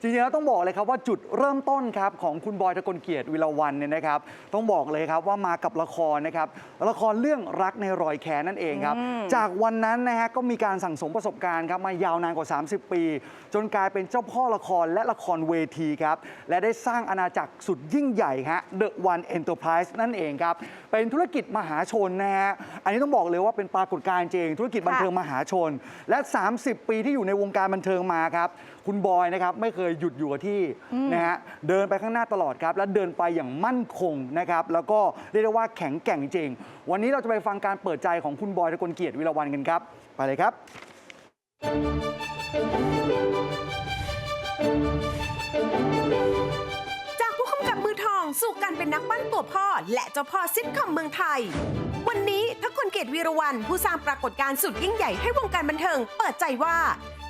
จริงๆแล้วต้องบอกเลยครับว่าจุดเริ่มต้นครับของคุณบอยทะกลเกียรติวิรวันเนี่ยนะครับต้องบอกเลยครับว่ามากับละครนะครับละครเรื่องรักในรอยแค้นนั่นเองครับจากวันนั้นนะฮะก็มีการสั่งสมประสบการณ์ครับมายาวนานกว่า 30 ปี จนกลายเป็นเจ้าพ่อละครและละครเวทีครับและได้สร้างอาณาจักรสุดยิ่งใหญ่ฮะ The One Enterprise นั่นเองครับเป็นธุรกิจมหาชนนะฮะอันนี้ต้องบอกเลยว่าเป็นปรากฏการณ์จริง ธุรกิจบันเทิงมหาชน และ 30 ปีที่อยู่ในวงการบันเทิงมาครับคุณบอยนะครับไม่เคยหยุดอยู่กับที่นะฮะเดินไปข้างหน้าตลอดครับ และเดินไปอย่างมั่นคงนะครับ แล้วก็เรียกได้ว่าแข็งแกร่งจริง วันนี้เราจะไปฟังการเปิดใจของคุณบอยทะกลเกียรติวิรวันกันครับ ไปเลยครับ จากผู้กำกับมือทองสู่การเป็นนักปั้นตัวพ่อ และเจ้าพ่อซิทคอมเมืองไทย วันนี้ทักคนเกตวีรวันผู้สร้างปรากฏการณ์สุดยิ่งใหญ่ให้วงการบันเทิง เปิดใจว่า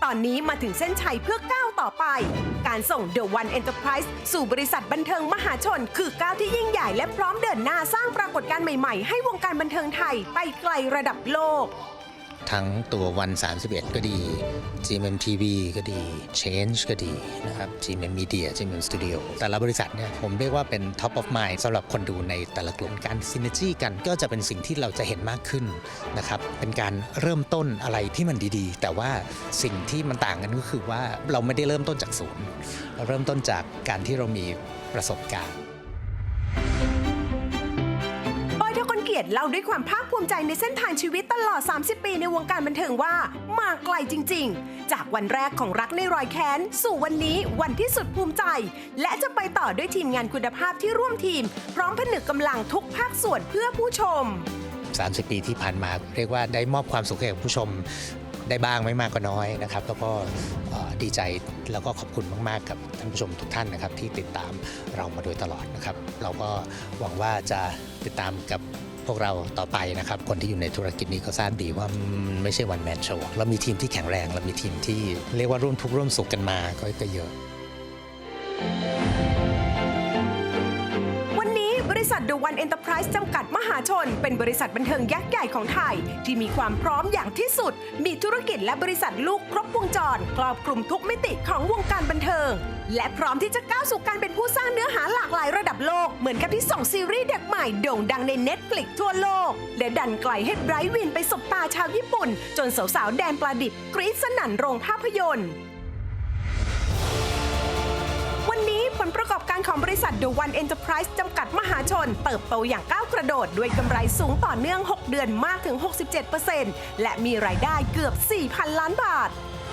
ตอนนี้มาถึงเส้นชัยเพื่อก้าว ต่อไป การส่ง The One Enterprise สู่บริษัทบันเทิงมหาชน คือก้าวที่ยิ่งใหญ่และพร้อมเดินหน้าสร้างปรากฏการณ์ใหม่ๆ ให้วงการบันเทิงไทยไปไกลระดับโลก ทั้งตัววัน 31 ก็ดี GMMTV ก็ดี Change ก็ดีนะครับ GMM Media GMM Studio แต่ละบริษัทเนี่ยผมเรียกว่าเป็น top of mind สำหรับคนดูในแต่ละกลุ่มการ synergy กันก็จะเป็นสิ่งที่เราจะเห็นมากขึ้นนะครับเป็นการเริ่มต้นอะไรที่มันดีๆ แต่ว่าสิ่งที่มันต่างกันก็คือว่าเราไม่ได้เริ่มต้นจากศูนย์เราเริ่มต้นจากการที่เรามีประสบการณ์ ยทะกลเกียรติเล่าด้วยความภาคภูมิใจในเส้นทางชีวิตตลอด 30 ปีในวงการบันเทิงว่า มาไกลจริง ๆ จากวันแรกของรักในรอยแค้น สู่วันนี้วันที่สุดภูมิใจ และจะไปต่อด้วยทีมงานคุณภาพที่ร่วมทีม พร้อมผนึกกำลังทุกภาคส่วนเพื่อผู้ชม 30 ปีที่ผ่านมาเรียกว่าได้มอบความสุขให้กับผู้ชมได้บ้างไม่มากก็น้อยนะครับ แล้วก็ดีใจแล้วก็ขอบคุณมากๆกับท่านผู้ชมทุกท่านนะครับ ที่ติดตามเรามาโดยตลอดนะครับ เราก็หวังว่าจะติดตามกับ พวกเราต่อไปนะครับ คนที่อยู่ในธุรกิจนี้ก็ทราบดีว่ามันไม่ใช่วันแมนโชว์เรามีทีมที่แข็งแรง เรามีทีมที่เรียกว่าร่วมทุกข์ร่วมสุขกันมาก็ก็เยอะ ษัท The One Enterprise จำกัดมหาชน เป็นบริษัทบันเทิงยักษ์ใหญ่ของไทย ที่มีความพร้อมอย่างที่สุด มีธุรกิจและบริษัทลูกครบวงจร ครอบคลุมทุกมิติของวงการบันเทิง และพร้อมที่จะก้าวสู่การเป็นผู้สร้างเนื้อหาหลากหลายระดับโลก เหมือนกับที่ส่งซีรีส์เด็กใหม่โด่งดังใน Netflix ทั่วโลก และดันไกลให้ไบรท์วินไปสบตาชาวญี่ปุ่น จนสาวๆแดนปลาดิบกรี๊ดสนั่นโรงภาพยนตร์ The One Enterprise จำกัดมหาชน เติบโตอย่างก้าวกระโดด ด้วยกำไรสูงต่อเนื่อง 6 เดือนมากถึง 67%และมีรายได้เกือบ 4,000 ล้านบาท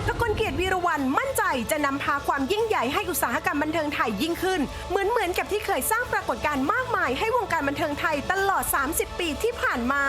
ตะกลเกียรติวีรวันมั่นใจจะนำพาความยิ่งใหญ่ให้อุตสาหกรรมบันเทิงไทยยิ่งขึ้น เหมือนเหมือนกับที่เคยสร้างปรากฏการณ์มากมายให้วงการบันเทิงไทยตลอด 30 ปีที่ผ่านมา